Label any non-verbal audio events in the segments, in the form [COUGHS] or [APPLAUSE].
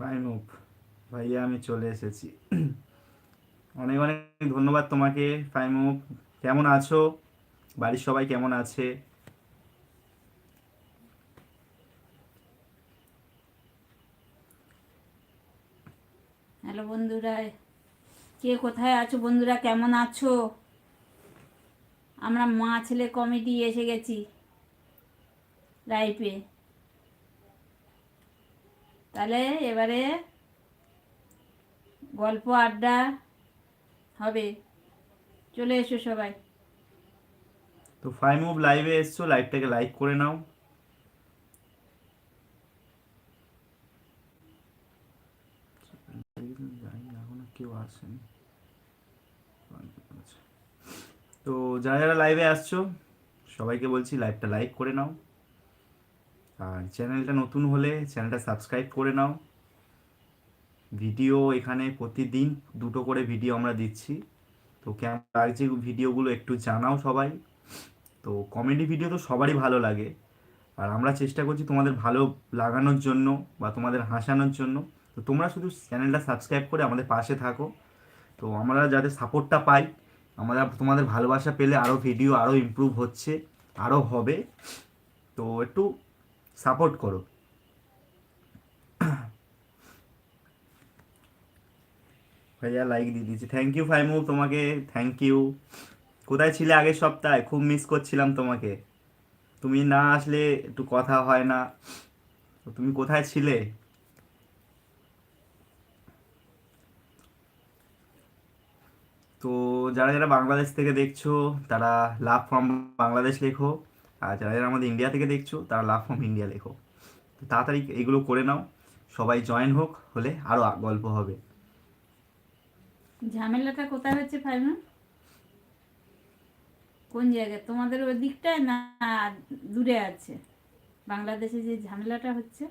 ফাইমুখ ভাইয়া, আমি চলে এসেছি। অনেক অনেক ধন্যবাদ তোমাকে ফাইমুখ কেমন আছো? বাড়ির সবাই কেমন আছে? হ্যালো বন্ধুরা, কে কোথায় আছো বন্ধুরা? কেমন আছো? আমরা মা ছেলে কমেডি এসে গেছি। লাইফে তাহলে এবারে গল্প, আড্ডা হবে। চলে এসো সবাই। তো ফাইমুভ লাইভে এসছো, লাইভটাকে লাইক করে নাও। কেউ আসেনি। তো যারা যারা লাইভে আসছো, সবাইকে বলছি লাইভটা লাইক করে নাও। আর চ্যানেলটা নতুন হলে চ্যানেলটা সাবস্ক্রাইব করে নাও। ভিডিও এখানে প্রতিদিন দুটো করে ভিডিও আমরা দিচ্ছি। তো কেমন লাগছে ভিডিওগুলো একটু জানাও সবাই। তো কমেডি ভিডিও তো সবারই ভালো লাগে। আর আমরা চেষ্টা করছি তোমাদের ভালো লাগানোর জন্য বা তোমাদের হাসানোর জন্য। তো তোমরা শুধু চ্যানেলটা সাবস্ক্রাইব করে আমাদের পাশে থাকো। তো আমরা যাতে সাপোর্টটা পাই, আমরা তোমাদের ভালোবাসা পেলে আরও ভিডিও আরও ইমপ্রুভ হচ্ছে আরও হবে। তো একটু সাপোর্ট করো। ভাইয়া লাইক দিয়ে দিয়েছি। থ্যাংক ইউ ফাইমু, তোমাকে থ্যাংক ইউ কোথায় ছিলে আগের সপ্তাহে? খুব মিস করছিলাম তোমাকে। তুমি না আসলে একটু কথা হয় না। তুমি কোথায় ছিলে? তো যারা যারা বাংলাদেশ থেকে দেখছ, তারা লাভ ফ্রম বাংলাদেশ লেখো। আর যারা যারা আমাদের ইন্ডিয়া থেকে দেখছ তারা লাভ ফ্রম ইন্ডিয়া লেখো। তো তাড়াতাড়ি এগুলো করে নাও সবাই জয়েন হোক হলে আরও গল্প হবে। ঝামেলাটা কোথায় হচ্ছে ফাইমা কোন জায়গায়? তোমাদের ওই দিকটায় না দূরে আছে? বাংলাদেশে যে ঝামেলাটা হচ্ছে?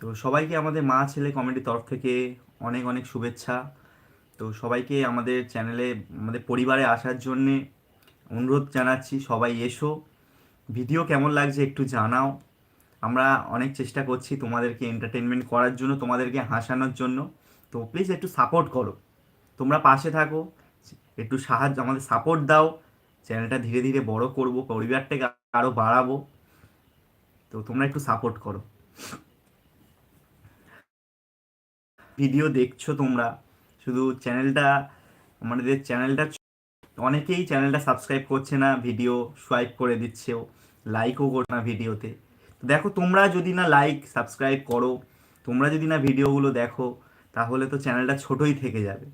তো সবাইকে আমাদের মা ছেলে কমেডির তরফ থেকে অনেক অনেক শুভেচ্ছা। তো সবাইকে আমাদের চ্যানেলে আমাদের পরিবারে আসার জন্যে অনুরোধ জানাচ্ছি, সবাই এসো। ভিডিও কেমন লাগছে একটু জানাও। আমরা অনেক চেষ্টা করছি তোমাদেরকে এন্টারটেনমেন্ট করার জন্য, তোমাদেরকে হাসানোর জন্য। তো প্লিজ একটু সাপোর্ট করো। তোমরা পাশে থাকো, একটু সাহায্য, আমাদের সাপোর্ট দাও। চ্যানেলটা ধীরে ধীরে বড় করব, পরিবারটাকে আরও বাড়াবো। তো তোমরা একটু সাপোর্ট করো। ভিডিও দেখছ তোমরা। শুধু চ্যানেলটা আমাদের চ্যানেলটা অনেকেই চ্যানেলটা সাবস্ক্রাইব করছে না ভিডিও সোয়াইপ করে দিচ্ছেও লাইকও করো না ভিডিওতে তো দেখো, তোমরা যদি না লাইক সাবস্ক্রাইব করো, তোমরা যদি না ভিডিওগুলো দেখো, তাহলে তো চ্যানেলটা ছোটই থেকে যাবে।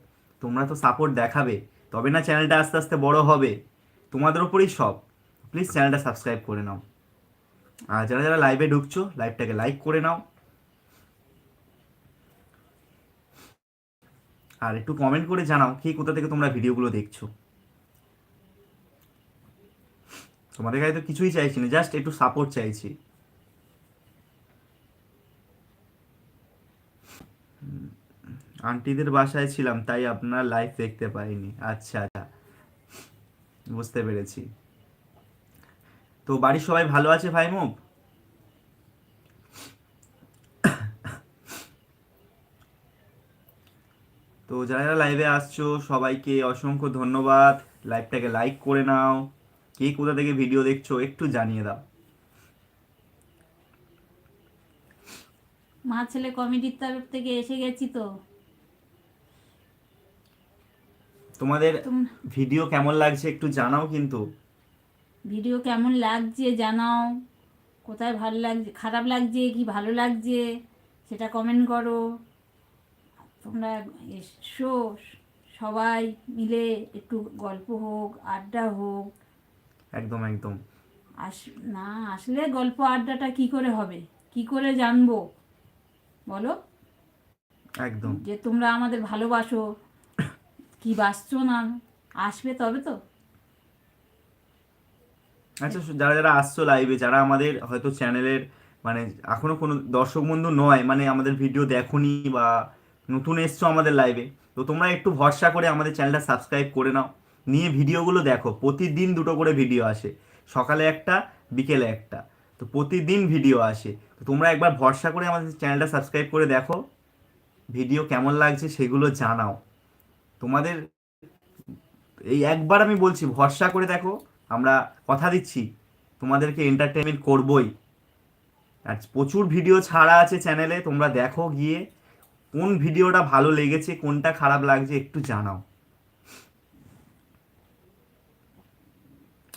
তোমরা তো সাপোর্ট দেখাবে, তবে না চ্যানেলটা আস্তে আস্তে বড় হবে। তোমাদের ওপরেই সব। প্লিজ চ্যানেলটা সাবস্ক্রাইব করে নাও। আর যারা যারা লাইভে ঢুকছো লাইভটাকে লাইক করে নাও। আর একটু কমেন্ট করে জানাও কে কোথা থেকে তোমরা ভিডিওগুলো দেখছ। তোমাদের কাছে তো কিছুই চাইছি না জাস্ট একটু সাপোর্ট চাইছি। আন্টিদের বাসায় ছিলাম, তাই আপনার লাইভ দেখতে পাইনি। আচ্ছা আচ্ছা। বুঝতে পেরেছি। তো বাড়ির সবাই ভালো আছে ভাই মুখ তো যারা যারা লাইভে আসছো সবাইকে অসংখ্য ধন্যবাদ। লাইভটাকে লাইক করে নাও। কে কোথা থেকে ভিডিও দেখছ একটু জানিয়ে দাও। মা ছেলে কমেডির তরফ থেকে এসে গেছি তো। তোমাদের তোম- ভিডিও কেমন লাগছে একটু জানাও কিন্তু। ভিডিও কেমন লাগছে জানাও। কোথায় ভালো লাগছে খারাপ লাগছে কি ভালো লাগছে সেটা কমেন্ট করো। তোমরা এসো সবাই মিলে একটু গল্প হোক আড্ডা হোক। একদম একদম। আস না আসলে গল্প আড্ডাটা কি করে হবে? কি করে জানব? বলো। একদম। যে তোমরা আমাদের ভালোবাসো কি বাসছো না আসবে তবে তো। আচ্ছা যারা যারা আসছো লাইভে যারা আমাদের হয়তো চ্যানেলের মানে এখনও কোনো দর্শক বন্ধু নয় মানে আমাদের ভিডিও দেখোনি বা নতুন এসছো আমাদের লাইভে তো তোমরা একটু ভরসা করে আমাদের চ্যানেলটা সাবস্ক্রাইব করে নাও। নিয়ে ভিডিওগুলো দেখো, প্রতিদিন দুটো করে ভিডিও আসে, সকালে একটা, বিকেলে একটা, তো প্রতিদিন ভিডিও আসে। তো তোমরা একবার ভরসা করে আমাদের চ্যানেলটা সাবস্ক্রাইব করে দেখো ভিডিও কেমন লাগছে সেগুলো জানাও। তোমাদের, এই একবার আমি বলছি, ভরসা করে দেখো, আমরা কথা দিচ্ছি, তোমাদেরকে এন্টারটেনমেন্ট করবই। আর প্রচুর ভিডিও ছাড়া আছে চ্যানেলে তোমরা দেখো গিয়ে কোন ভিডিওটা ভালো লেগেছে, কোনটা খারাপ লাগছে একটু জানাও।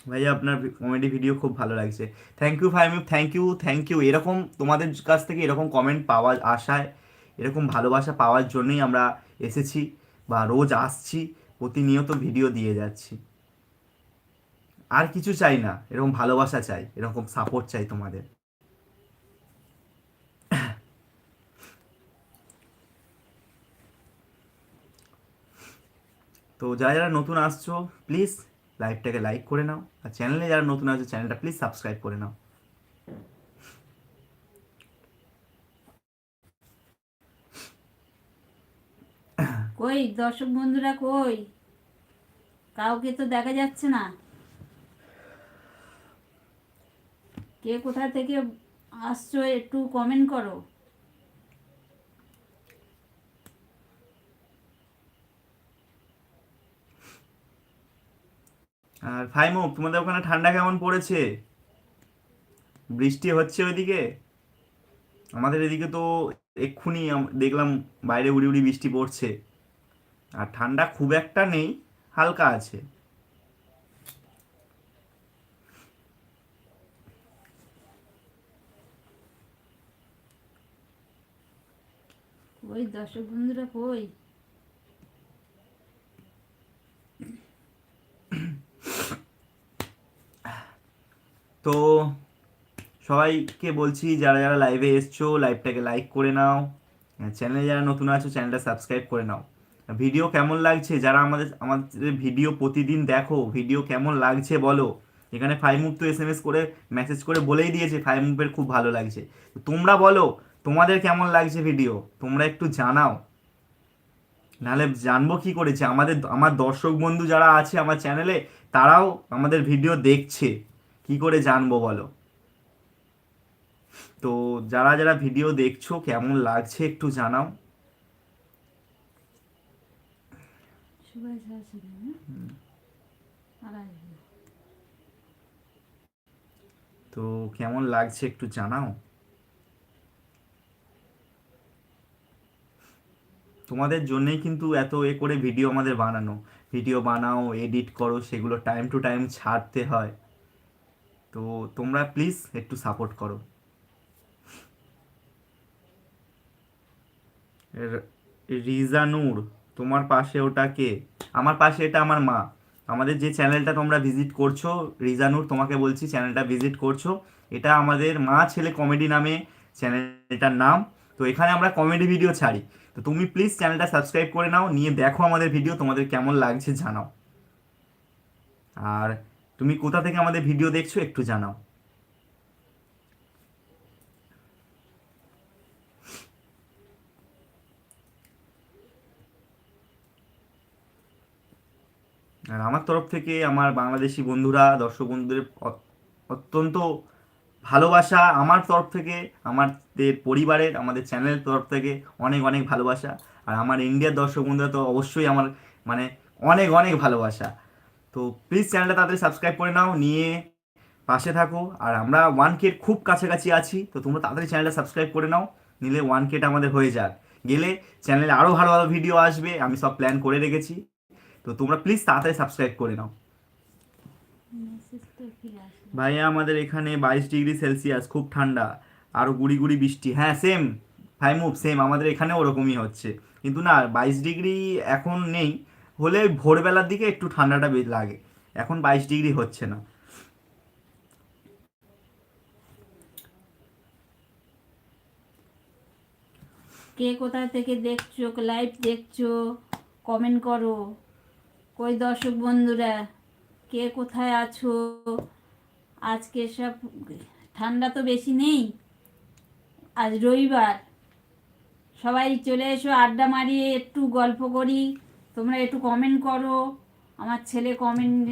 ভাইয়া, আপনার কমেডি ভিডিও খুব ভালো লাগছে। Thank you Fahim thank you thank you এরকম তোমাদের কাছ থেকে এরকম কমেন্ট পাওয়া আশায়, এরকম ভালোবাসা পাওয়ার জন্যই আমরা এসেছি বা রোজ আসছি, প্রতিনিয়ত ভিডিও দিয়ে যাচ্ছি। আর কিছু চাই না, এরকম ভালোবাসা চাই, এরকম সাপোর্ট চাই তোমাদের। তো যারা যারা নতুন আসছো প্লিজ লাইভটাকে লাইক করে নাও। আর চ্যানেলে যারা নতুন আছে চ্যানেলটা প্লিজ সাবস্ক্রাইব করে নাও। কই, দর্শক বন্ধুরা কই? কাউকে তো দেখা যাচ্ছে না। কে কোথা থেকে আসছো, একটু কমেন্ট করো। আর ফাইমো, তোমাদের ওখানে ঠান্ডা কেমন পড়েছে? বৃষ্টি হচ্ছে ওইদিকে? আমাদের এদিকে তো এক্ষুনি দেখলাম বাইরে উড়ি উড়ি বৃষ্টি পড়ছে। আর ঠান্ডা খুব একটা নেই, হালকা আছে। ওই দর্শক বন্ধুরা কই? তো সবাইকে বলছি, যারা যারা লাইভে এসছো লাইভটাকে লাইক করে নাও। চ্যানেলে যারা নতুন আছো চ্যানেলটা সাবস্ক্রাইব করে নাও। ভিডিও কেমন লাগছে? যারা আমাদের আমাদের ভিডিও প্রতিদিন দেখো ভিডিও কেমন লাগছে বলো। এখানে ফাইভ মুভ তো এস এম এস করে মেসেজ করে বলেই দিয়েছে ফাইভ মুভের খুব ভালো লাগছে। তোমরা বলো, তোমাদের কেমন লাগছে ভিডিও তোমরা একটু জানাও। নাহলে জানব কি করেছে? আমাদের, আমার দর্শক বন্ধু যারা আছে আমার চ্যানেলে তারাও আমাদের ভিডিও দেখছে। কি করে জানব বলো? তো যারা যারা ভিডিও দেখছ, কেমন লাগছে একটু জানাও। তো কেমন লাগছে একটু জানাও। তোমাদের জন্যই কিন্তু এত এ করে ভিডিও আমাদের বানানো। ভিডিও বানাও এডিট করো, সেগুলো টাইম টু টাইম ছাড়তে হয়। তো তোমরা প্লিজ একটু সাপোর্ট করো। রিজানুর তোমার পাশে ওটা কে? আমার পাশে এটা আমার মা। আমাদের যে চ্যানেলটা তোমরা ভিজিট করছ রিজানুর তোমাকে বলছি চ্যানেলটা ভিজিট করছ, এটা আমাদের মা ছেলে কমেডি নামে চ্যানেলটার নাম। তো এখানে আমরা কমেডি ভিডিও ছাড়ি। তো তুমি প্লিজ চ্যানেলটা সাবস্ক্রাইব করে নাও, নিয়ে দেখো আমাদের ভিডিও তোমাদের কেমন লাগছে জানাও। আর তুমি কোথা থেকে আমাদের ভিডিও দেখছ একটু জানাও। আর আমার তরফ থেকে আমার বাংলাদেশি বন্ধুরা, দর্শক বন্ধুদের অত্যন্ত ভালোবাসা আমার তরফ থেকে, আমাদের পরিবারের, আমাদের চ্যানেলের তরফ থেকে অনেক অনেক ভালোবাসা। আর আমার ইন্ডিয়ার দর্শক বন্ধুরা তো অবশ্যই আমার মানে অনেক অনেক ভালোবাসা। তো প্লিজ চ্যানেলটা তাড়াতাড়ি সাবস্ক্রাইব করে নাও নিয়ে পাশে থাকো। আর আমরা ওয়ান কের খুব কাছাকাছি আছি তো তোমরা তাড়াতাড়ি চ্যানেলটা সাবস্ক্রাইব করে নাও নিলে ওয়ান কেটা আমাদের হয়ে যাক। গেলে চ্যানেলে আরও ভালো ভালো ভিডিও আসবে আমি সব প্ল্যান করে রেখেছি। তো তোমরা প্লিজ তাড়াতাড়ি সাবস্ক্রাইব করে নাও। ভাইয়া আমাদের এখানে বাইশ ডিগ্রি সেলসিয়াস খুব ঠান্ডা। আরও গুড়ি গুড়ি বৃষ্টি। হ্যাঁ সেম ফাইভ মুভ সেম আমাদের এখানে ওরকমই হচ্ছে। কিন্তু না বাইশ ডিগ্রি এখন নেই। হলে ভোরবেলার দিকে একটু ঠান্ডাটা লাগে। এখন বাইশ ডিগ্রি হচ্ছে না। কে কোথা থেকে দেখছ? লাইভ দেখছ? কমেন্ট করো। কই দর্শক বন্ধুরা? কে কোথায় আছো? আজকে সব ঠান্ডা তো বেশি নেই। আজ রবিবার। সবাই চলে এসো, আড্ডা মারিয়ে একটু গল্প করি। তোমরা একটু কমেন্ট করো আমার ছেলে কমেন্ট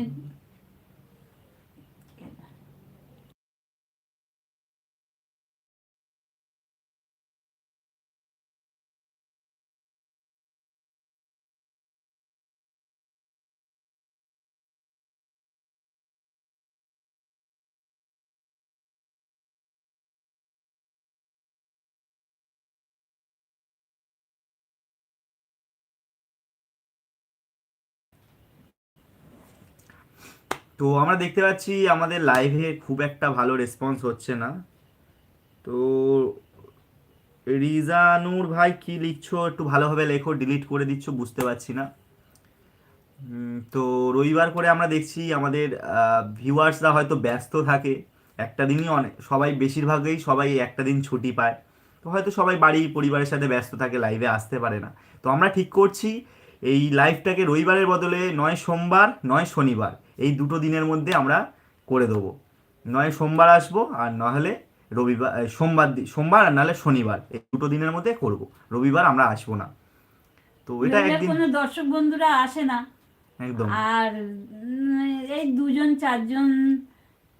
তো আমরা দেখতে পাচ্ছি আমাদের লাইভে খুব একটা ভালো রেসপন্স হচ্ছে না। তো রিজানুর ভাই কি লিখছো? একটু ভালোভাবে লেখো ডিলিট করে দিচ্ছ, বুঝতে পারছি না। তো রবিবার করে আমরা দেখছি আমাদের ভিউয়ার্সরা হয়তো ব্যস্ত থাকে। একটা দিনই অনেক সবাই বেশিরভাগই সবাই একটা দিন ছুটি পায়। তো হয়তো সবাই বাড়ি পরিবারের সাথে ব্যস্ত থাকে লাইভে আসতে পারে না। তো আমরা ঠিক করছি এই লাইভটাকে রবিবারের বদলে নয় সোমবার নয় শনিবার এই দুটো দিনের মধ্যে আমরা করে দেবো। নয় সোমবার আসব আর নাহলে রবিবার সোমবার সোমবার আর নাহলে শনিবার এই দুটো দিনের মধ্যে করব রবিবার আমরা আসব না। তো এটা একদিন কোনো দর্শক বন্ধুরা আসে না। একদম। আর এই দুজন চারজন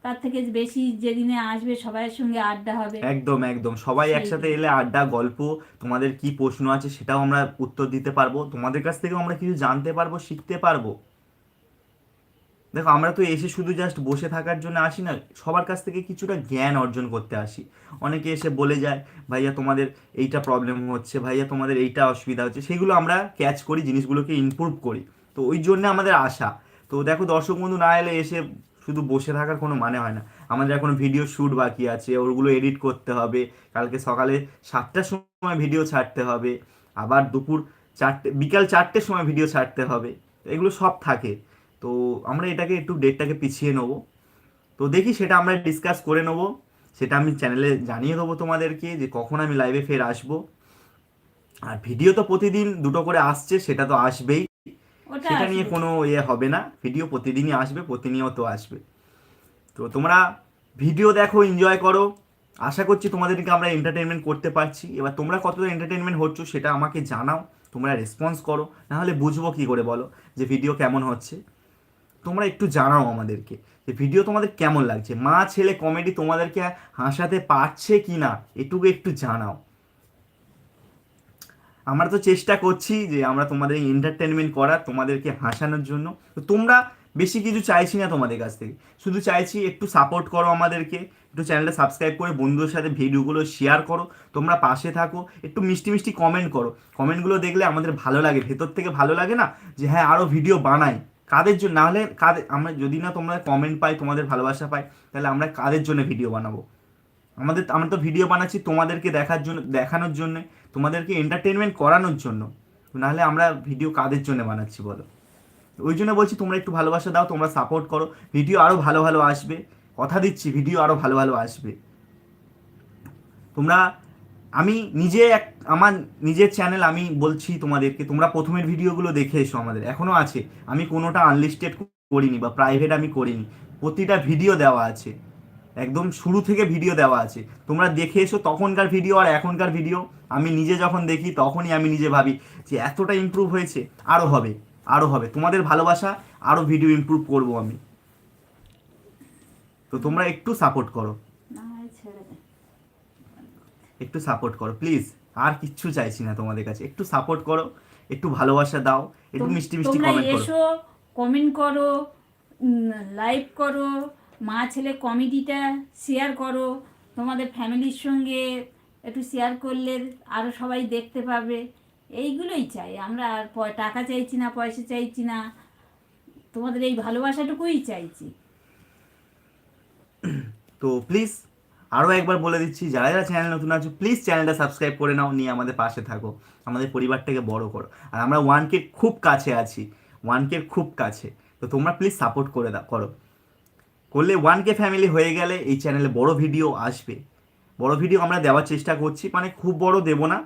তার থেকে বেশি যেদিনে আসবে সবাইয়ের সঙ্গে আড্ডা হবে। একদম একদম। সবাই একসাথে এলে আড্ডা গল্প তোমাদের কি প্রশ্ন আছে সেটাও আমরা উত্তর দিতে পারব। তোমাদের কাছ থেকেও আমরা কিছু জানতে পারব শিখতে পারব। দেখো আমরা তো এসে শুধু জাস্ট বসে থাকার জন্য আসি না সবার কাছ থেকে কিছুটা জ্ঞান অর্জন করতে আসি। অনেকে এসে বলে যায় ভাইয়া তোমাদের এইটা প্রবলেম হচ্ছে ভাইয়া তোমাদের এইটা অসুবিধা হচ্ছে। সেগুলো আমরা ক্যাচ করি জিনিসগুলোকে ইমপ্রুভ করি। তো ওই জন্য আমাদের আশা। তো দেখো দর্শক বন্ধু না এলে এসে শুধু বসে থাকার কোনো মানে হয় না। আমাদের এখন ভিডিও শ্যুট বাকি আছে, ওগুলো এডিট করতে হবে। কালকে সকালে সাতটার সময় ভিডিও ছাড়তে হবে। আবার দুপুর চারটে, বিকাল চারটের সময় ভিডিও ছাড়তে হবে। এগুলো সব থাকে। তো আমরা এটাকে একটু ডেটটাকে পিছিয়ে নেব। তো দেখি সেটা আমরা ডিসকাস করে নেব। সেটা আমি চ্যানেলে জানিয়ে দেবো তোমাদেরকে যে কখন আমি লাইভে ফের আসব। আর ভিডিও তো প্রতিদিন দুটো করে আসছে, সেটা তো আসবেই। সেটা নিয়ে কোনো ইয়ে হবে না। ভিডিও প্রতিদিনই আসবে প্রতিনিয়ত আসবে। তো তোমরা ভিডিও দেখো এনজয় করো। আশা করছি তোমাদেরকে আমরা এন্টারটেনমেন্ট করতে পারছি। এবার তোমরা কতটা এন্টারটেনমেন্ট হচ্ছ সেটা আমাকে জানাও। তোমরা রেসপন্স করো। নাহলে বুঝব কি করে বলো যে ভিডিও কেমন হচ্ছে। তোমরা একটু জানাও আমাদেরকে যে ভিডিও তোমাদের কেমন লাগছে। মা ছেলে কমেডি তোমাদেরকে হাসাতে পারছে কি না এটুকু একটু জানাও। আমরা তো চেষ্টা করছি যে আমরা তোমাদের এন্টারটেনমেন্ট করার, তোমাদেরকে হাসানোর জন্য। তো তোমরা বেশি কিছু চাইছি না তোমাদের কাছ থেকে। শুধু চাইছি একটু সাপোর্ট করো আমাদেরকে, একটু চ্যানেলটা সাবস্ক্রাইব করে বন্ধুদের সাথে ভিডিওগুলো শেয়ার করো। তোমরা পাশে থাকো, একটু মিষ্টি মিষ্টি কমেন্ট করো। কমেন্টগুলো দেখলে আমাদের ভালো লাগে, ভেতর থেকে ভালো লাগে না যে হ্যাঁ আরও ভিডিও বানাই। কাদের জন্য? নাহলে কাদের আমরা যদি না তোমরা কমেন্ট পাই, তোমাদের ভালোবাসা পাই, তাহলে আমরা কাদের জন্য ভিডিও বানাবো? আমাদের, আমরা তো ভিডিও বানাচ্ছি তোমাদেরকে দেখার জন্য, দেখানোর জন্য, তোমাদেরকে এন্টারটেনমেন্ট করানোর জন্য। নাহলে আমরা ভিডিও কাদের জন্য বানাচ্ছি বলো? ওই জন্য বলছি তোমরা একটু ভালোবাসা দাও, তোমরা সাপোর্ট করো। ভিডিও আরও ভালো ভালো আসবে। কথা দিচ্ছি ভিডিও আরও ভালো ভালো আসবে। তোমরা, আমি নিজে এক, আমার নিজের চ্যানেল আমি বলছি তোমাদেরকে, তোমরা প্রথমের ভিডিওগুলো দেখে এসো আমাদের। এখনও আছে। আমি কোনোটা আনলিস্টেড করিনি বা প্রাইভেট আমি করিনি। প্রতিটা ভিডিও দেওয়া আছে। একদম শুরু থেকে ভিডিও দেওয়া আছে। তোমরা দেখে এসো তখনকার ভিডিও আর এখনকার ভিডিও আমি নিজে যখন দেখি তখনই আমি নিজে ভাবি যে এতটা ইমপ্রুভ হয়েছে আরও হবে আরও হবে। তোমাদের ভালোবাসা আরও ভিডিও ইমপ্রুভ করব আমি। তো তোমরা একটু সাপোর্ট করো। একটু সাপোর্ট করো প্লিজ আর কিচ্ছু চাইছি না তোমাদের কাছে। একটু সাপোর্ট করো একটু ভালোবাসা দাও একটু মিষ্টি মিষ্টি কমেন্ট করো। কমেন্ট করো লাইভ করো মা ছেলে কমেডিটা শেয়ার করো। তোমাদের ফ্যামিলির সঙ্গে একটু শেয়ার করলে আরও সবাই দেখতে পাবে। এইগুলোই চাই। আমরা আর টাকা চাইছি না, পয়সা চাইছি না। তোমাদের এই ভালোবাসাটুকুই চাইছি। তো প্লিজ আরও একবার বলে দিচ্ছি, যারা যারা চ্যানেল নতুন আছো প্লিজ চ্যানেলটা সাবস্ক্রাইব করে নাও, নিয়ে আমাদের পাশে থাকো। আমাদের পরিবারটাকে বড় করো। আর আমরা ওয়ান খুব কাছে আছি। ওয়ান খুব কাছে। তো তোমরা প্লিজ সাপোর্ট করে দাও করো। করলে ওয়ান কে ফ্যামিলি হয়ে গেলে এই চ্যানেলে বড় ভিডিও আসবে। বড় ভিডিও আমরা দেওয়ার চেষ্টা করছি মানে খুব বড় দেবো না।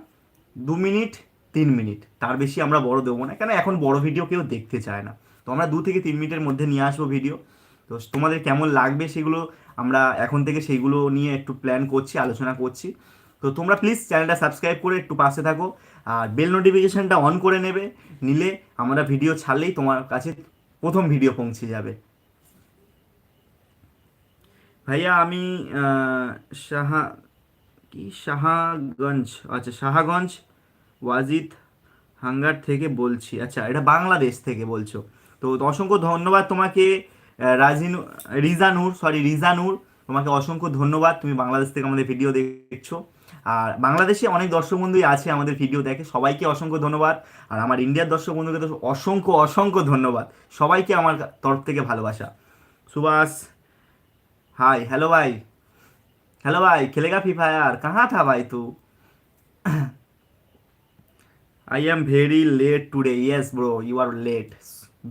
দু মিনিট, তিন মিনিট, তার বেশি আমরা বড় দেবো না, কেন এখন বড় ভিডিও কেউ দেখতে চায় না। তো আমরা দু থেকে তিন মিনিটের মধ্যে নিয়ে আসব ভিডিও তো তোমাদের কেমন লাগবে সেগুলো আমরা এখন থেকে সেইগুলো নিয়ে একটু প্ল্যান করছি, আলোচনা করছি। তো তোমরা প্লিজ চ্যানেলটা সাবস্ক্রাইব করে একটু পাশে থাকো, আর বেল নোটিফিকেশানটা অন করে নেবে, নিলে আমরা ভিডিও ছাড়লেই তোমার কাছে প্রথম ভিডিও পৌঁছে যাবে। ভাইয়া, আমি সাহা, কি? সাহাগঞ্জ আচ্ছা সাহাগঞ্জ, ওয়াজিদ হাঙ্গার থেকে বলছি। আচ্ছা এটা বাংলাদেশ থেকে বলছো। তো অসংখ্য ধন্যবাদ তোমাকে রাজিনু রিজানুর সরি রিজানুর তোমাকে অসংখ্য ধন্যবাদ। তুমি বাংলাদেশ থেকে আমাদের ভিডিও দেখছ। আর বাংলাদেশে অনেক দর্শক বন্ধুই আছে আমাদের ভিডিও দেখে। সবাইকে অসংখ্য ধন্যবাদ। আর আমার ইন্ডিয়ার দর্শক বন্ধুকে তো অসংখ্য অসংখ্য ধন্যবাদ। সবাইকে আমার তরফ থেকে ভালোবাসা। সুভাষ। हाय हेलो भाई हेलो भाई खेलेगा फ्री फायर कहाँ था भाई तू I am very late today yes bro you are late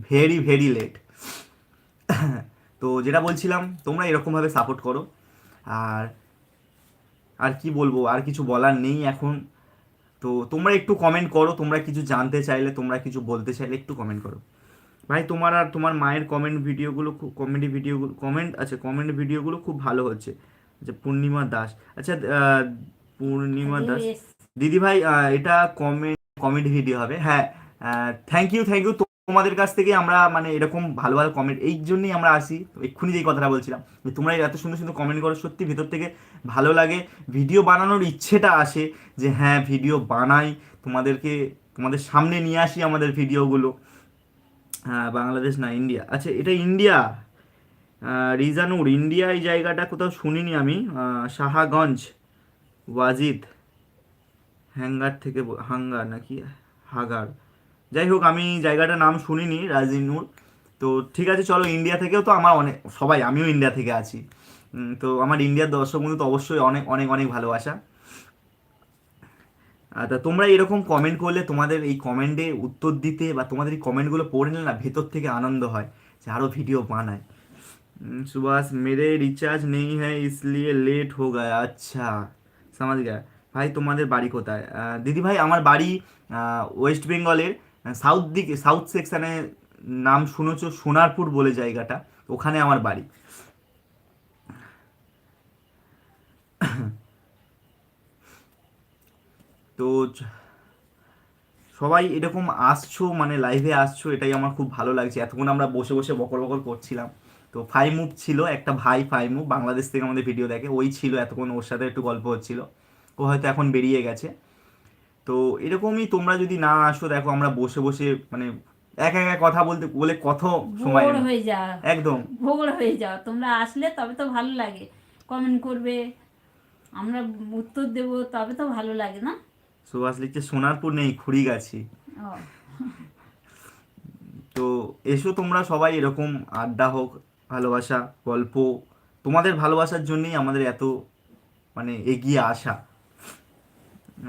very very late তো যেটা বলছিলাম তোমরা এরকমভাবে সাপোর্ট করো আর আর কি বলবো আর কিছু বলার নেই এখন তো তোমরা একটু কমেন্ট করো তোমরা কিছু জানতে চাইলে তোমরা কিছু বলতে চাইলে একটু কমেন্ট করো ভাই তোমার আর তোমার মায়ের কমেন্ট ভিডিওগুলো খুব কমেডি ভিডিওগুলো কমেন্ট আচ্ছা কমেন্ট ভিডিওগুলো খুব ভালো হচ্ছে। আচ্ছা পূর্ণিমা দাস। আচ্ছা পূর্ণিমা দাস। দিদি ভাই এটা কমেন্ট কমেডি ভিডিও হবে হ্যাঁ। থ্যাংক ইউ থ্যাংক ইউ তোমাদের কাছ থেকে আমরা মানে এরকম ভালো ভালো কমেন্ট এই জন্যই আমরা আসি। এক্ষুনি যেই কথাটা বলছিলাম যে তোমরা এত সুন্দর সুন্দর কমেন্ট করো সত্যি ভিতর থেকে ভালো লাগে। ভিডিও বানানোর ইচ্ছেটা আসে যে হ্যাঁ ভিডিও বানাই তোমাদেরকে তোমাদের সামনে নিয়ে আসি আমাদের ভিডিওগুলো হ্যাঁ বাংলাদেশ না ইন্ডিয়া আচ্ছা এটা ইন্ডিয়া রিজানুর ইন্ডিয়া এই জায়গাটা কোথাও শুনিনি আমি। আহ, শাহাগঞ্জ ওয়াজিদ হ্যাঙ্গার থেকে হাঙ্গার নাকি? হাগার। যাই হোক আমি জায়গাটার নাম শুনিনি রাজিনুর। তো ঠিক আছে চলো ইন্ডিয়া থেকেও তো আমার অনেক সবাই আমিও ইন্ডিয়া থেকে আছি। তো আমার ইন্ডিয়ার দর্শক বন্ধু তো অবশ্যই অনেক অনেক অনেক ভালোবাসা। তা তোমরা এরকম কমেন্ট করলে তোমাদের এই কমেন্টে উত্তর দিতে বা তোমাদের এই কমেন্টগুলো পড়ে নিলে না ভেতর থেকে আনন্দ হয় যে আরও ভিডিও বানায় উম, सुभाष मेरे रिचार्ज नहीं है इसलिए लेट हो गया अच्छा समझ गया ভাই তোমাদের বাড়ি কোথায় আহ, দিদি ভাই আমার বাড়ি আহ, ওয়েস্ট বেঙ্গলের সাউথ দিকে সাউথ সেকশনে নাম শুনেছো সোনারপুর বলে জায়গাটা ওখানে আমার বাড়ি তো সবাই এরকম আসছো মানে লাইভে আসছো এটাই আমার খুব ভালো লাগছে। এতক্ষণ আমরা বসে বসে বকর বকর করছিলাম। তো ফাই মুভ ছিল একটা ভাই ফাই মুভ বাংলাদেশ থেকে আমাদের ভিডিও দেখে ওই ছিল এতক্ষণ ওর সাথে একটু গল্প হচ্ছিল। ও হয়তো এখন বেরিয়ে গেছে। তো এরকমই তোমরা যদি না আসো দেখো আমরা বসে বসে মানে একা একা কথা বলতে বলে কত সময় হয়ে যাও। একদম। ভোগড় হয়ে যাও। তোমরা আসলে তবে তো ভালো লাগে। কমেন্ট করবে। আমরা উত্তর দেব তবে তো ভালো লাগে না? সুভাষ লিখছে সোনারপুর নেই খুড়িগাছি তো এসো তোমরা সবাই এরকম আড্ডা হোক ভালোবাসা গল্প। তোমাদের ভালোবাসার জন্যই আমাদের এত মানে এগিয়ে আসা।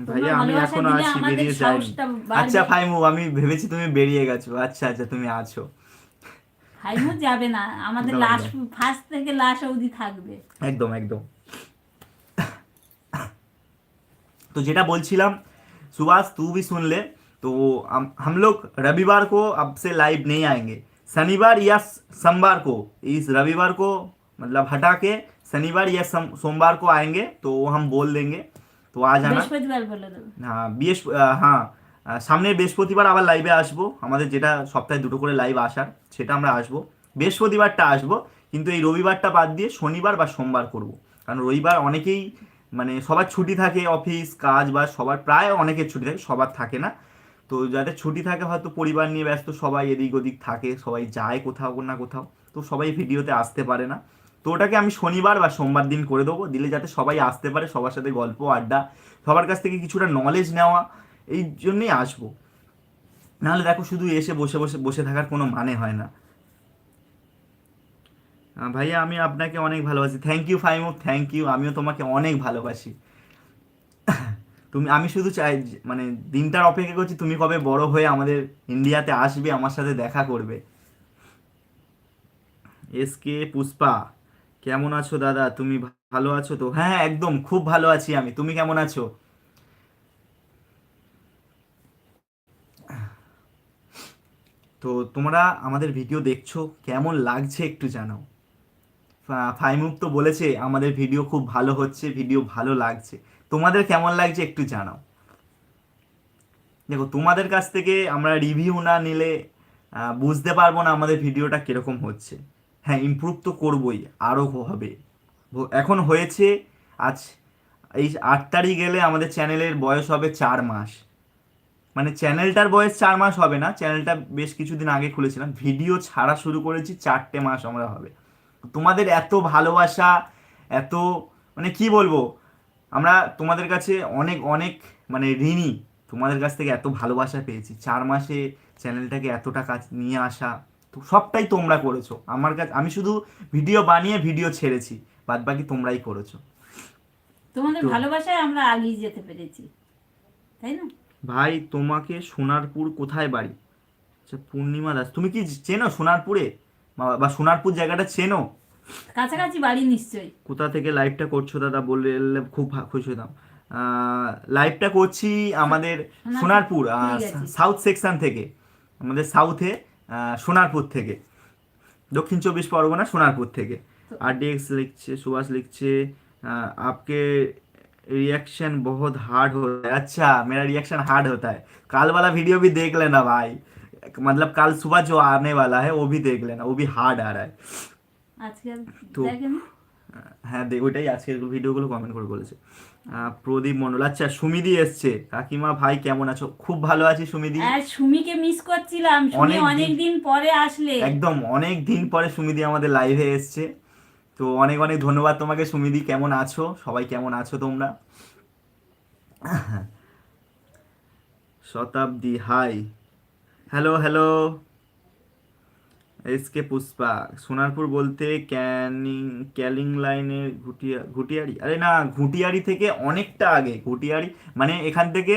ভাইয়া আমি এখন আছি বেরিয়ে যাই আচ্ছা ফাইমু আমি ভেবেছি তুমি বেরিয়ে গেছো। আচ্ছা আচ্ছা তুমি আছো। ফাইমু যাবে না আমাদের লাশ ফার্স্ট থেকে লাশ অবধি থাকবে। একদম একদম। तो जेटा बोलছিলাম सुभाष तू भी सुन ले। तो हम लोग रविवार को अब से लाइव नहीं आएंगे। शनिवार या सोमवार को इस रविवार को मतलब हटा के शनिवार या सोमवार को आएंगे तो हम बोल देंगे। তো আজ হ্যাঁ বিএস হ্যাঁ সামনে বৃহস্পতিবার আবার লাইভে আসব। আমাদের যেটা সপ্তাহে দুটো করে লাইভ আসার সেটা আমরা আসব। বৃহস্পতিবারটা আসব কিন্তু এই রবিবারটা বাদ দিয়ে শনিবার বা সোমবার করব। কারণ রবিবার অনেকেই মানে সবার ছুটি থাকে অফিস, কাজ বা সবার প্রায় অনেকের ছুটি থাকে, সবার থাকে না। তো যাদের ছুটি থাকে হয়তো পরিবার নিয়ে ব্যস্ত, সবাই এদিক ওদিক থাকে, সবাই যায় কোথাও না কোথাও, তো সবাই ভিডিওতে আসতে পারে না। তো ওটাকে আমি শনিবার বা সোমবার দিন করে দেবো, দিলে যাতে সবাই আসতে পারে, সবার সাথে গল্প, আড্ডা, সবার কাছ থেকে কিছুটা নলেজ নেওয়া, এই জন্যই আসব। নাহলে দেখো শুধু এসে বসে বসে বসে থাকার কোনো মানে হয় না। ভাইয়া, আমি আপনাকে অনেক ভালোবাসি। থ্যাংক ইউ ফাইমু থ্যাংক ইউ আমিও তোমাকে অনেক ভালোবাসি। [COUGHS] তুমি, আমি শুধু চাই মানে দিনটার অপেক্ষা করছি, তুমি কবে বড় হয়ে আমাদের ইন্ডিয়াতে আসবে, আমার সাথে দেখা করবে। এস কে পুষ্পা, কেমন আছো দাদা? তুমি ভালো আছো তো? হ্যাঁ একদম, খুব ভালো আছি আমি। তুমি কেমন আছো? তো তোমরা আমাদের ভিডিও দেখছ, কেমন লাগছে একটু জানাও। ফা- ফাইমুক তো বলেছে, আমাদের ভিডিও খুব ভালো হচ্ছে ভিডিও ভালো লাগছে। তোমাদের কেমন লাগছে একটু জানাও। দেখো, তোমাদের কাছ থেকে আমরা রিভিউ না নিলে বুঝতে পারব না আমাদের ভিডিওটা কীরকম হচ্ছে। হ্যাঁ ইমপ্রুভ তো করবোই আরও হবে। এখন হয়েছে, আজ, এই আট তারিখ গেলে আমাদের চ্যানেলের বয়স হবে চার মাস। মানে চ্যানেলটার বয়স চার মাস হবে না চ্যানেলটা বেশ কিছুদিন আগে খুলেছিলাম। ভিডিও ছাড়া শুরু করেছি, চারটে মাস আমরা হবে। তোমাদের এত ভালোবাসা এত মানে কি বলব? আমরা তোমাদের কাছে অনেক অনেক মানে ঋণী। তোমাদের কাছ থেকে এত ভালোবাসা পেয়েছি। চার মাসে চ্যানেলটাকে এতটা কাজ নিয়ে আসা তো সবটাই তোমরা করেছ। আমার কাছে আমি শুধু ভিডিও বানিয়ে ভিডিও ছেড়েছি। বাদ বাকি তোমরাই করেছ। তোমাদের ভালোবাসায় আমরা আগিয়ে যেতে পেরেছি। তাই না? ভাই তোমাকে সোনারপুর কোথায় বাড়ি? আচ্ছা পূর্ণিমা দাস তুমি কি চেনো সোনারপুরে? বা সোনারপুর জায়গাটা চেনো? কাছাকাছি বাড়ি নিশ্চয়ই। কোথা থেকে লাইভটা করছ দাদা বললে খুব খুশি হতাম। লাইভটা করছি আমাদের সোনারপুর সাউথ সেকশন থেকে আমাদের সাউথে সোনারপুর থেকে। দক্ষিণ চব্বিশ পরগনা সোনারপুর থেকে। আর ডিএক্স লিখছে সুভাষ লিখছে আপকে রিয়াকশন বহুত হার্ড हो আচ্ছা মেরা reaction hard reaction hard video है দেখলে না ভাই। मतलब कल सुबह जो आने वाला है वो भी देख लेना वो भी हार्ड आ रहा है আজকে আর তো- দেখেন হ্যাঁ দেখ ওইটাই আজকের ভিডিওগুলো কমেন্ট করে বলেছে আহ, প্রদীপ মণ্ডল আচ্ছা সুমিদি এসছে কাকিমা ভাই কেমন আছো খুব ভালো আছি সুমিদি আর সুমিকে মিস করছিলাম সুমি অনেক দিন- অনেক দিন পরে আসলে একদম অনেক দিন পরে সুমিদি আমাদের লাইভে এসছে তো অনেক অনেক ধন্যবাদ তোমাকে সুমিদি কেমন আছো সবাই কেমন আছো তোমরা Shatabdi high hello hello SK Pushpa, Sonarpur বলতে ক্যানিং, ক্যালিং লাইনের ঘুটিয়া, ঘুটিয়ারি। আরে না, ঘুটিয়ারি থেকে অনেকটা আগে, ঘুটিয়ারি। মানে এখান থেকে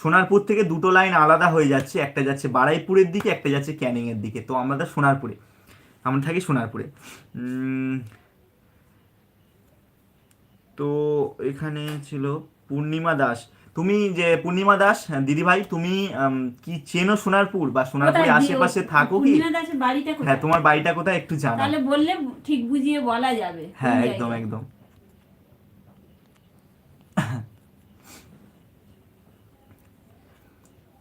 সোনারপুর থেকে দুটো লাইন আলাদা হয়ে যাচ্ছে, একটা যাচ্ছে বারাইপুরের দিকে, একটা যাচ্ছে ক্যানিংয়ের দিকে। তো আমাদের সোনারপুরে, আমরা থাকি সোনারপুরে। তো এখানে ছিল পূর্ণিমা দাস। তুমি যে পূর্ণিমা দাস দিদি ভাই তুমি কি চেনো সোনারপুর বা সোনারপুরে আশেপাশে থাকো কি? হ্যাঁ তোমার বাড়িটা কোথায় একটু জানা তাহলে বললে ঠিক বুঝিয়ে বলা যাবে। হ্যাঁ একদম একদম।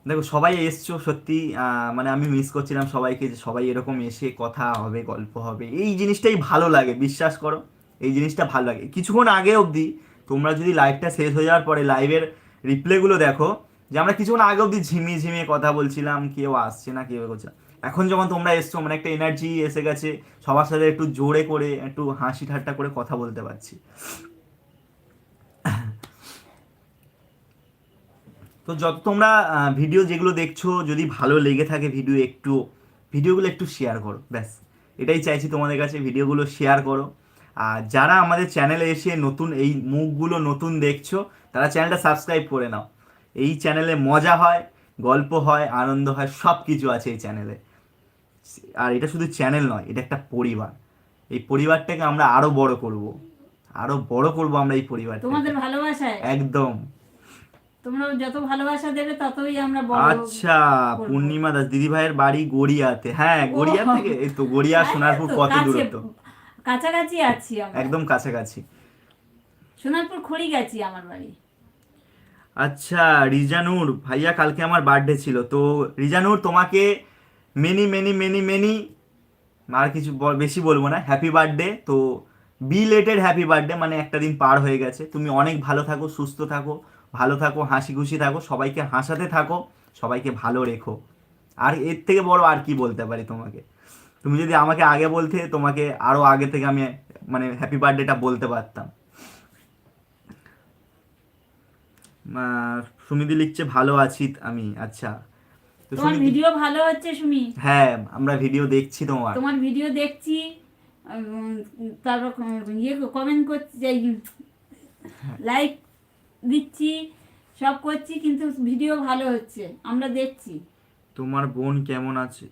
দেখো সবাই এসছো সত্যি আহ, মানে আমি মিস করছিলাম সবাইকে যে সবাই এরকম এসে কথা হবে গল্প হবে। এই জিনিসটাই ভালো লাগে বিশ্বাস করো এই জিনিসটা ভালো লাগে। কিছুক্ষণ আগে অবধি তোমরা যদি লাইভটা শেষ হয়ে যাওয়ার পরে লাইভের রিপ্লেগুলো দেখো, যে আমরা কিছুক্ষণ আগে অবধি ঝিমিয়ে ঝিমিয়ে কথা বলছিলাম, কেউ আসছে না, কেউ করছে এখন যখন তোমরা এসছো মানে একটা এনার্জি এসে গেছে, সবার সাথে একটু জোরে করে, একটু হাসি ঠাট্টা করে কথা বলতে পারছি। তো যত তোমরা ভিডিও যেগুলো দেখছ, যদি ভালো লেগে থাকে ভিডিও একটু ভিডিওগুলো একটু শেয়ার করো, ব্যাস। এটাই চাইছি তোমাদের কাছে ভিডিওগুলো শেয়ার করো। আর যারা আমাদের চ্যানেলে এসে নতুন, এই মুখগুলো নতুন দেখছ তারা চ্যানেলটা সাবস্ক্রাইব করে নাও। এই চ্যানেলে মজা হয় গল্প হয় আনন্দ হয় সব কিছু আছে এই চ্যানেলে। আর এটা শুধু চ্যানেল নয় এটা একটা পরিবার। এই পরিবারটাকে আমরা আরও বড় করব। আরও বড় করব আমরা এই পরিবারটা তোমাদের ভালোবাসায়? একদম। তোমরা যত ভালোবাসা দেবে ততই আমরা বড় আচ্ছা পূর্ণিমা দাস দিদি ভাইয়ের বাড়ি গড়িয়াতে। হ্যাঁ গড়িয়া থেকে। এই তো গড়িয়া সোনারপুর কত দূরত্ব? কাছাকাছি আছি একদম কাছাকাছি। সোনারপুর খড়ি গেছি আমার বাড়ি। আচ্ছা রিজানুর, ভাইয়া কালকে আমার বার্থডে ছিল। তো রিজানুর, তোমাকে মেনি মেনি মেনি মেনি আর কিছু বেশি বলব না হ্যাপি বার্থডে তো বি লেটেড হ্যাপি বার্থডে মানে একটা দিন পার হয়ে গেছে। তুমি অনেক ভালো থাকো, সুস্থ থাকো, ভালো থাকো, হাসি খুশি থাকো, সবাইকে হাসাতে থাকো, সবাইকে ভালো রেখো। আর এর থেকে বড় আর কি বলতে পারি তোমাকে? তুমি যদি আমাকে আগে বলতে, তোমাকে আরও আগে থেকে আমি মানে হ্যাপি বার্থডেটা বলতে পারতাম। সুমিদি লিখছে ভালো আছি আমি। আচ্ছা। তোমার ভিডিও ভালো হচ্ছে সুমি? হ্যাঁ আমরা ভিডিও দেখছি তোমার। তোমার ভিডিও দেখছি তারপর ইয়ে কমেন্ট করছি লাইক দিচ্ছি সব করছি কিন্তু ভিডিও ভালো হচ্ছে আমরা দেখছি। তোমার বোন কেমন আছে?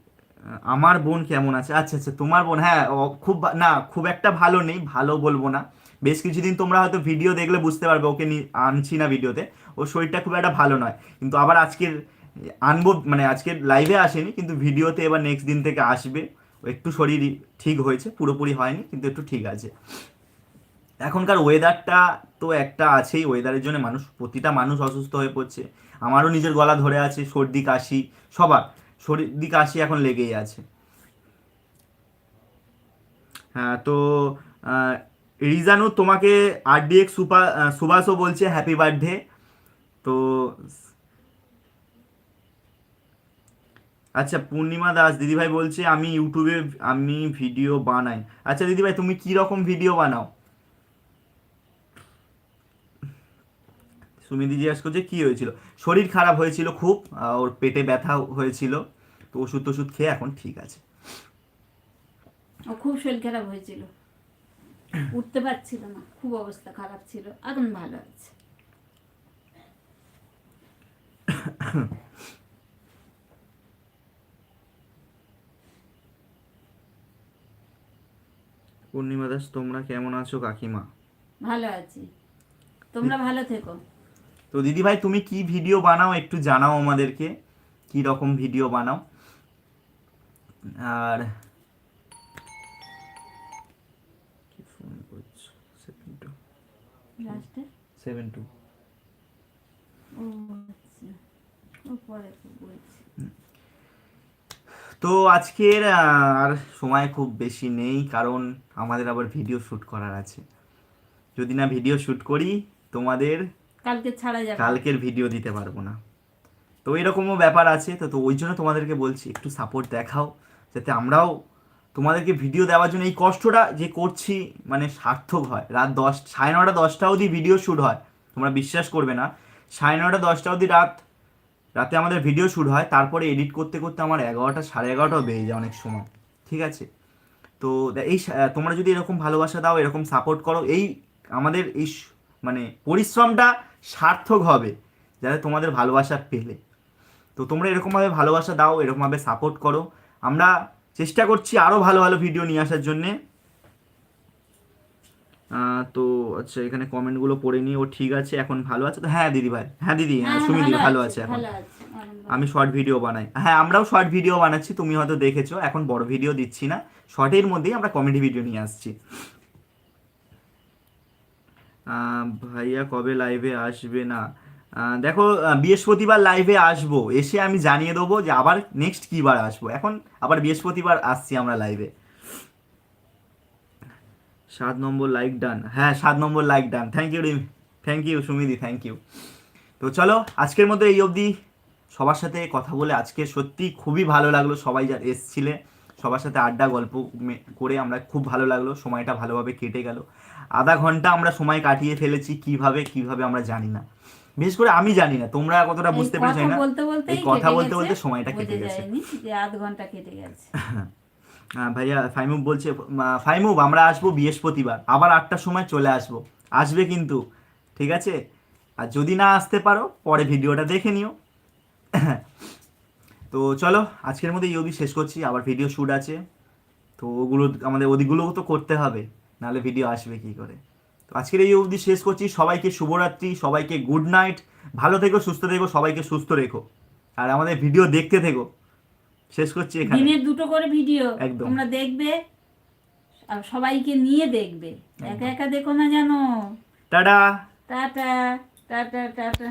আমার বোন কেমন আছে? আচ্ছা আচ্ছা তোমার বোন হ্যাঁ খুব না খুব একটা ভালো নেই ভালো বলব না। বেশ কিছুদিন তোমরা হয়তো ভিডিও দেখলে বুঝতে পারবে ওকে আনছি না ভিডিওতে। ওর শরীরটা খুব একটা ভালো নয়। কিন্তু আবার আজকের, আনব মানে আজকের লাইভে আসেনি, কিন্তু ভিডিওতে এবার নেক্সট দিন থেকে আসবে। একটু শরীর ঠিক হয়েছে, পুরোপুরি হয়নি, কিন্তু একটু ঠিক আছে। এখনকার ওয়েদারটা তো একটা আছেই ওয়েদারের জন্য মানুষ, প্রতিটা মানুষ অসুস্থ হয়ে পড়ছে। আমারও নিজের গলা ধরে আছে, সর্দি, কাশি, সবার। সর্দি, কাশি এখন লেগেই আছে। হ্যাঁ তো রিজানু তোমাকে আরডিএক্স সুপা, সুভাষও বলছে হ্যাপি বার্থডে তো আচ্ছা পূর্ণিমা দাস, দিদিভাই বলছে, আমি ইউটিউবে, আমি ভিডিও বানাই। আচ্ছা দিদিভাই, তুমি কি রকম ভিডিও বানাও? সুমিদি জিজ্ঞেস করছে, কি হয়েছিল? শরীর খারাপ হয়েছিল খুব ওর পেটে ব্যথা হয়েছিল, তো ওষুধ টষুধ খেয়ে এখন ঠিক আছে। ও খুব শরীর খারাপ হয়েছিল। উঠতে পারছিল না, খুব অবস্থা খারাপ ছিল এখন ভালো আছে। [COUGHS] পূর্ণিমা দাস তোমরা কেমন আছো কাকিমা? ভালো আছি। তোমরা ভালো থেকো। তো দিদি ভাই তুমি কি ভিডিও বানাও? একটু জানাও আমাদেরকে কি রকম ভিডিও বানাও। আর কি ফোন করছ? সেভেন টু লাস্টে সেভেন টু ও আচ্ছা ও পরে বলছি তো আজকের আর সময় খুব বেশি নেই কারণ আমাদের আবার ভিডিও শ্যুট করার আছে। যদি না ভিডিও শ্যুট করি তোমাদের কালকে ছাড়া যাবে। কালকের ভিডিও দিতে পারব না। তো এরকমও ব্যাপার আছে তো তো ওই জন্য তোমাদেরকে বলছি একটু সাপোর্ট দেখাও যাতে আমরাও তোমাদেরকে ভিডিও দেওয়ার জন্য এই কষ্টটা যে করছি মানে সার্থক হয়। রাত দশ সাড়ে নটা দশটা অবধি ভিডিও শ্যুট হয়। তোমরা বিশ্বাস করবে না সাড়ে নটা দশটা অবধি রাত রাতে আমাদের ভিডিও শ্যুট হয়, তারপরে এডিট করতে করতে আমার এগারোটা, সাড়ে এগারোটাও বেজে যায় অনেক সময়, ঠিক আছে? তো এই তোমরা যদি এরকম ভালোবাসা দাও, এরকম সাপোর্ট করো, এই আমাদের এই মানে পরিশ্রমটা সার্থক হবে, যাতে তোমাদের ভালোবাসা পেলে। তো তোমরা এরকমভাবে ভালোবাসা দাও, এরকমভাবে সাপোর্ট করো। আমরা চেষ্টা করছি আরও ভালো ভালো ভিডিও নিয়ে আসার জন্যে। তো আচ্ছা এখানে কমেন্টগুলো পড়ে নিয়ে ও ঠিক আছে এখন ভালো আছে? তো হ্যাঁ দিদি ভাই। হ্যাঁ দিদি হ্যাঁ হ্যাঁ, সুমি দিদি ভালো আছে এখন। আমি শর্ট ভিডিও বানাই। হ্যাঁ আমরাও শর্ট ভিডিও বানাচ্ছি তুমি হয়তো দেখেছ এখন বড় ভিডিও দিচ্ছি না। শর্টের মধ্যেই আমরা কমেডি ভিডিও নিয়ে আসছি। ভাইয়া কবে লাইভে আসবে না? দেখো বৃহস্পতিবার লাইভে আসব। এসে আমি জানিয়ে দেবো যে আবার নেক্সট কী বার আসব। এখন আবার বৃহস্পতিবার আসছি আমরা লাইভে সাত নম্বর লাইক ডান হ্যাঁ সাত নম্বর like done thank you thank you সুমিদি thank you তো চলো আজকের মতো এই অবধি। সবার সাথে কথা বলে আজকে সত্যি খুবই ভালো লাগল। সবাই যা এসছিলে সবার সাথে আড্ডা গল্প করে আমরা খুব ভালো লাগল। সময়টা ভালোভাবে কেটে গেল। আধা ঘণ্টা আমরা সময় কাটিয়ে ফেলেছি কীভাবে কীভাবে আমরা জানি না। বিশেষ করে আমি জানি না তোমরা কতটা বুঝতে পেরেছ না? বলতে বলতে এই কথা বলতে বলতে সময়টা কেটে গেছে। আধ ঘণ্টা কেটে গেছে। [LAUGHS] ভাইয়া ফাইমুব বলছে আহ, ফাইমুব আমরা আসব বৃহস্পতিবার। আবার আটটার সময় চলে আসব। আসবে কিন্তু ঠিক আছে? আর যদি না আসতে পারো পরে ভিডিওটা দেখে নিও। তো চলো আজকের মধ্যে এই অবধি শেষ করছি। আবার ভিডিও শ্যুট আছে। তো ওগুলো আমাদের ওদিকগুলোও তো করতে হবে। নাহলে ভিডিও আসবে কি করে? তো আজকের এই অবধি শেষ করছি। সবাইকে শুভরাত্রি সবাইকে গুড নাইট ভালো থেকো সুস্থ থেকো সবাইকে সুস্থ রেখো। আর আমাদের ভিডিও দেখতে থেকো। শেষ করছি এখানে। দিনের দুটো করে ভিডিও। তোমরা দেখবে আর সবাইকে নিয়ে দেখবে। একা একা দেখো না জানো। টাটা। Tata tata tata.